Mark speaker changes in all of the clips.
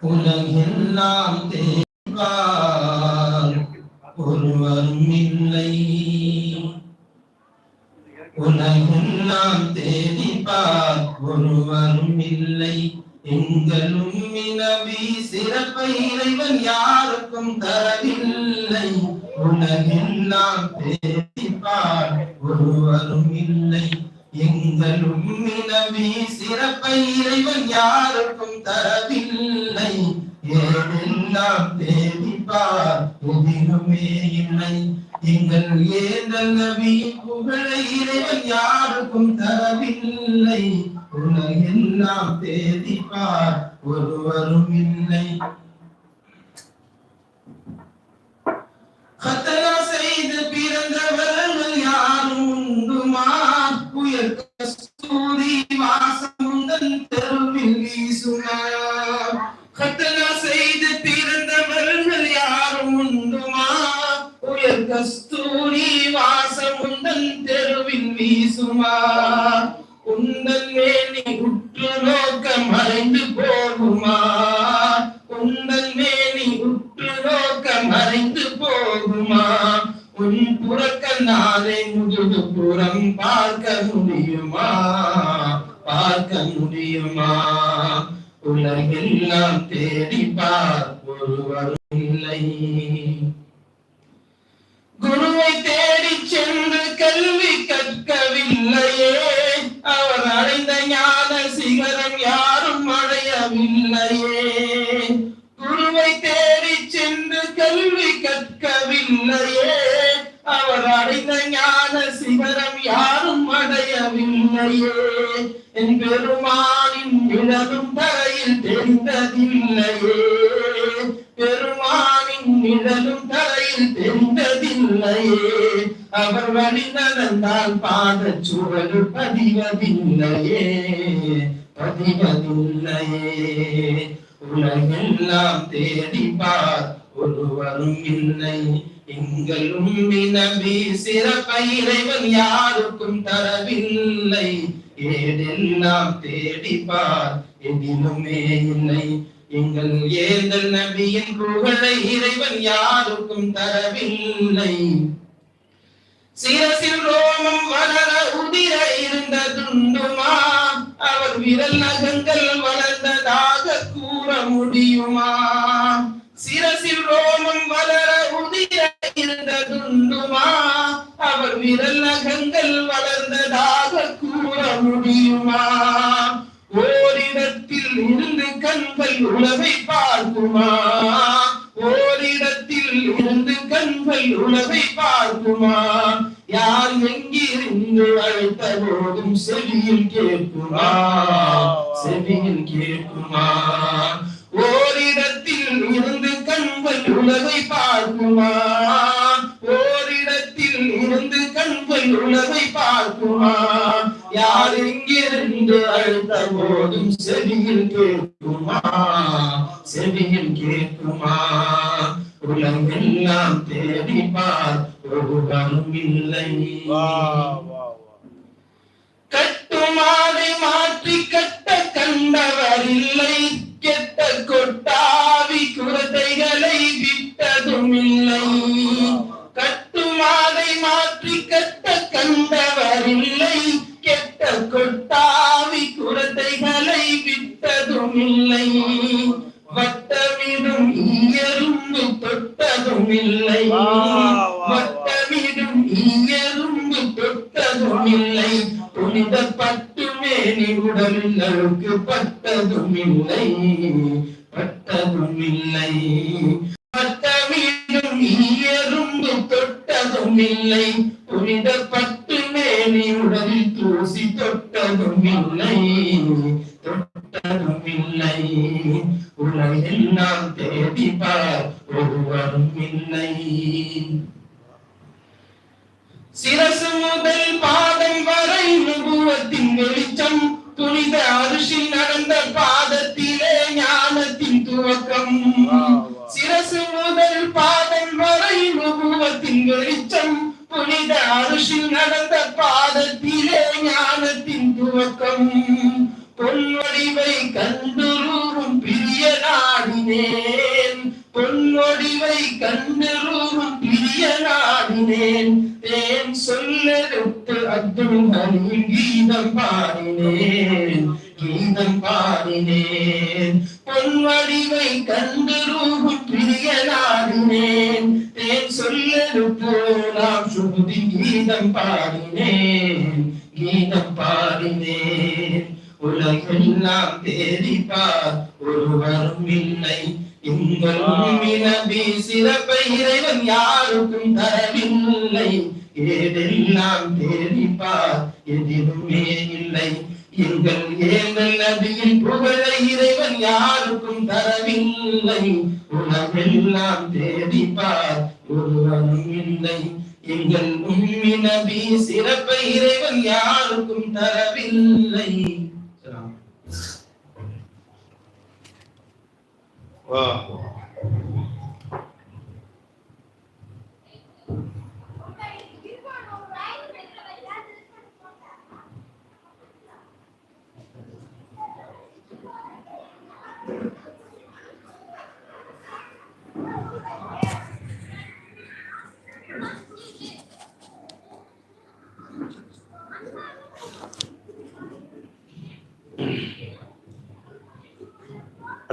Speaker 1: உலகெல்லாம் தேவார் ஒருவரும் இல்லை. உலகெல்லாம் தேடிப்பார். ஒருவரும் இல்லை. எங்களும் மினவி சிறப்பை இறைவன் யாருக்கும் தரவில்லை. உலகெல்லாம் தேடிப்பார். ஒருவரும் இல்லை. எங்களும் மினவி சிறப்பை இறைவன் யாருக்கும் தர ஏதெல்லாம் தேடிப்பார் எதிலுமே இல்லை. எங்கள் ஏதல் நபியின் புகழை இறைவன் யாருக்கும் தரவில்லை. உலகெல்லாம் தேடிப்பார் ஒருவரும் இல்லை. கத்தனா செய்து பிறந்தவர்கள் யாரும் உண்டுமா? புயல் கஸ்தூரி வாசம் உந்தன் கஸ்தூரி வாசம் உந்தன் தெருவின் வீசுமா? உந்தன் மேனி உற்று நோக்க மறைந்து போகுமா? உந்தன் மேனி உற்று நோக்க மறைந்து போகுமா? உன் புறக்கண்ணாலே முதுகு புறம் பார்க்க முடியுமா? பார்க்க முடியுமா? உலகெல்லாம் தேடி பார் ஒருவரும் இல்லை. சென்று கல்வி கற்கவில்லையே. அவர் அடைந்த ஞான சிகரம் யாரும் அடையவில்லையே. குருவை தேடி சென்று கல்வி கற்கவில்லையே. அவர் அடைந்த ஞான சிகரம் யாரும் அடையவில்லையே. என் பெருமானின் நிழலும் தரையில் தெரிந்ததில்லையே. பெருமானின் நிழலும் தரையில் தெரிந்ததில்லையே. அவர் வழி நடந்தால் பாத சுவடு பதிவதில்லையே பதிவதில்லையே. உலகெல்லாம் தேடி பார் ஒருவரும் இல்லை. எங்களும் நபி சிறப்பை இறைவன் யாருக்கும் தரவில்லை. ஏதெல்லாம் தேடி பார் எதிலுமே இல்லை. எங்கள் ஏந்தல் நபியின் புகழை இறைவன் யாருக்கும் தரவில்லை. சிரசில் ரோமம் வளர உதிர இருந்த துண்டுமா அவர் விரல் நகங்கள் வளர்ந்ததாக கூற முடியுமா? சிரசில் ரோமம் வளர உதிர இருந்த துண்டுமா அவர் விரல் நகங்கள் வளர்ந்ததாக கூற முடியுமா? ஓரிடத்தில் இருந்து கண்கள் உழவை அழைத்த போதும் செவியில் கேட்குமா? செவியில் கேட்குமா? ஓரிடத்தில் இருந்து கண்கள் உலகை பார்க்குமா? ஓரிடத்தில் இருந்து கண்கள் உலகை பார்க்குமா? யார் எங்கிருந்து அழைத்த போதும் செவியில் கேட்குமா? செவியில் கேட்குமா? உலகெல்லாம் தேடி பார் ஒருவரும் இல்லை கட்டுமானை மாற்றி கட்ட கண்டவர் இல்லை. கெட்ட கொட்டாவி குரதைகளை விட்டதும் இல்லை. கட்டுமானை மாற்றி கட்ட கண்டவர் இல்லை. கெட்ட கொட்டாவி குரதைகளை விட்டதும் இல்லை. எனக்கு பட்டதும் இல்லை பட்டதும் இல்லை. பட்டமீதும் எறும்பு தொட்டதும் இல்லை புனித பட்டுமேனி உடலில் தூசி தொட்டதும் இல்லை தொட்டதும் இல்லை. உலகெல்லாம் தேடி பார் ஒருவரும் இல்லை. சிரசு முதல் பாதை வரை நுபுவத்தின் வெளி செய்த அரிசி நடந்த பாதத்திலே ஞானத்தின் துவக்கம். சிரசு முதல் பாதம் வரை நுபுவத்தின் வெளிச்சம். புனித அரிசி நடந்த பாதத்திலே ஞானத்தின் துவக்கம். பொன்வடிவை கண்டுருவும் பிரிய நாடினேன் பொன்னொடிவை கண்டு தொழுகையில் கீதம் பாடினேன் கீதம் பாடினேன். பொன்வடிவை கண்டு பிரியனாடினேன். தேன் சொல்லது போலாம் சுருதி கீதம் பாடினேன் கீதம் பாடினேன். உலகெல்லாம் தேடிப்பார் ஒருவரும் இல்லை. உங்கள் நபி சிறப்பை இறைவன் யாருக்கும் தரவில்லை. ஏதெல்லாம் தேடிப்பார் எதிலுமே இல்லை. எங்கள் ஏங்கள் நபியின் புகழை இறைவன் யாருக்கும் தரவில்லை. உலகெல்லாம் தேடிப்பார் ஒருவனும் இல்லை. எங்கள் உம்மி நபி சிறப்பை இறைவன் யாருக்கும் தரவில்லை.
Speaker 2: 啊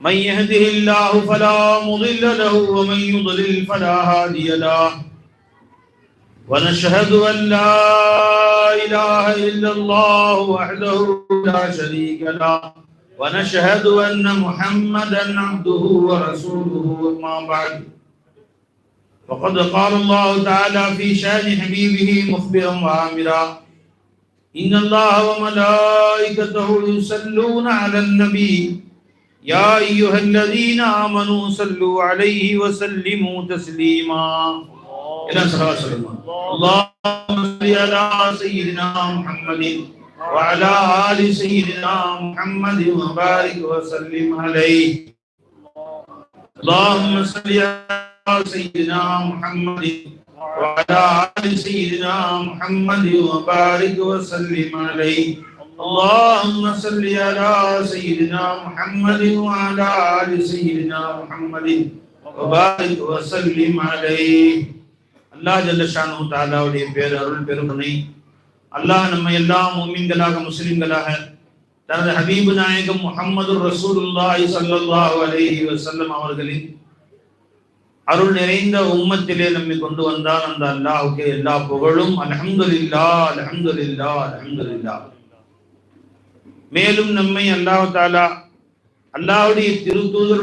Speaker 2: من يهده الله فلا مضل له ومن يضلل فلا هادي له. ونشهد أن لا إله إلا الله وحده لا شريك له. ونشهد أن محمدا عبده ورسوله أما بعد. فقد قال الله تعالى في شأن حبيبه مخبرا وآمرا إن الله وملائكته يصلون على النبي يا أيها الذين آمنوا صلوا عليه وسلموا تسليما. إلى اللهم صل على سيدنا محمد وعلى آل سيدنا محمد وبارك وسلم عليه. اللهم صل على سيدنا محمد وعلى آل سيدنا محمد وبارك وسلم عليه. اللهم صل على سيدنا محمد وعلى آل سيدنا محمد وبارك وسلم عليه அல்லாஹ் ஜல்லஷானு தாலாவுடைய பேர் அருள் பெருமனை அல்லாஹ் நம்ம எல்லாம் முமின்களாக முஸ்லிம்களாக தனது ஹபீபு நாயகம் முகமது ரசூலுல்லாஹி ஸல்லல்லாஹு அலைஹி வஸல்லம் அவர்களின் அருள் நிறைந்த உம்மத்திலே நம்மை கொண்டு வந்தால் அந்த அல்லாஹ்வுக்கு எல்லா புகழும் அல்ஹம்துலில்லாஹ் அல்ஹம்துலில்லாஹ் அல்ஹம்துலில்லாஹ் மேலும் நம்மை அல்லாஹாலா அல்லாவுடைய அல்லாஹ்வுடைய